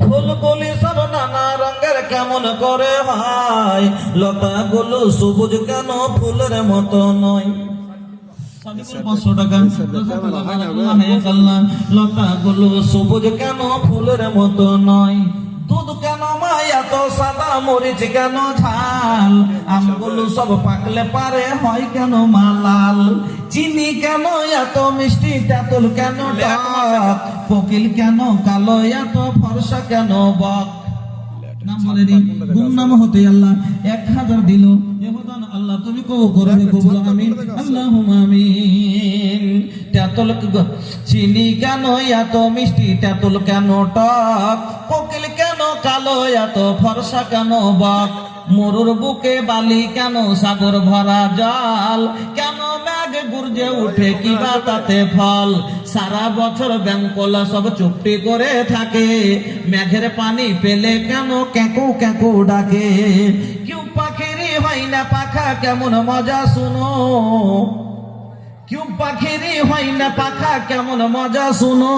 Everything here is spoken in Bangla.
ফুলগুলি সব নানা রঙের কেমন করে হয়। লতাগুলো সবুজ কেন ফুলের মতো নয়? লতাগুলো সবুজ কেন ফুলের মতো নয়? দুধ কেন মা এত সাদা মরিচ কেন ঝাল? আমগুলো সব পাকলে পারে হয় কেন মালাল চিনি কেন এত মিষ্টি? তেঁতুল কেন কোকিল কেন কালো? এত ফর্সা কেন বক? নাম বলে গুমনাম হতে আল্লাহ। এক হাজার দিল। এহদান আল্লাহ তুমি কবু করে রে কবুল আমিন। আল্লাহুম্মা আমিন। তেঁতুল চিনি কেন এত মিষ্টি? তেঁতুল কেন টক? কোকিল কেন কালো? এত ফর্সা কেন বক? মরুর বুকে বালি কেন? সাগর ভরা জল। কেন ম্যাগ গুর্জে উঠে কিবা তাতে ফল? সারা বছর ব্যাংকলা সব চুপটি করে থাকে। মেঘের পানি পেলে কেন ক্যাকু ক্যাকু ডাকে? কেউ পাখিরি হয় না পাখা, কেমন মজা শুনো? কেউ পাখিরি হয় না পাখা, কেমন মজা শুনো?